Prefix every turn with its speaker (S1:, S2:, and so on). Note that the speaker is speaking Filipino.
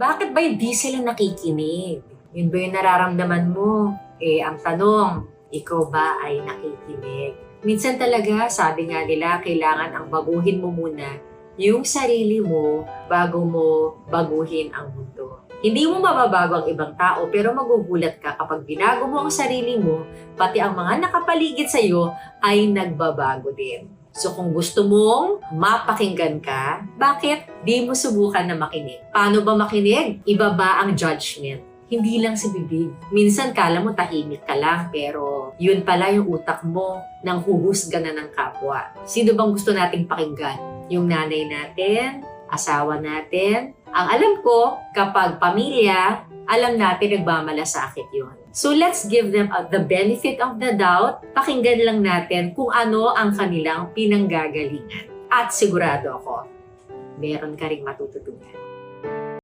S1: Bakit ba hindi sila nakikinig? Yun ba yung nararamdaman mo? Eh, ang tanong, ikaw ba ay nakikinig? Minsan talaga, sabi nga nila, kailangan ang baguhin mo muna yung sarili mo bago mo baguhin ang mundo. Hindi mo mababago ang ibang tao pero magugulat ka kapag binago mo ang sarili mo, pati ang mga nakapaligid sa iyo ay nagbabago din. So kung gusto mong mapakinggan ka, bakit di mo subukan na makinig? Paano ba makinig? Iba ba ang judgment? Hindi lang sa bibig. Minsan kala mo tahimik ka lang pero yun pala yung utak mo nang huhusga na ng kapwa. Sino bang gusto nating pakinggan? Yung nanay natin, asawa natin. Ang alam ko, kapag pamilya, alam natin nagmamalasakit yun. So let's give them uh, the benefit of the doubt. Pakinggan lang natin kung ano ang kanilang pinanggagalingan. At sigurado ako, meron ka ring matututunan.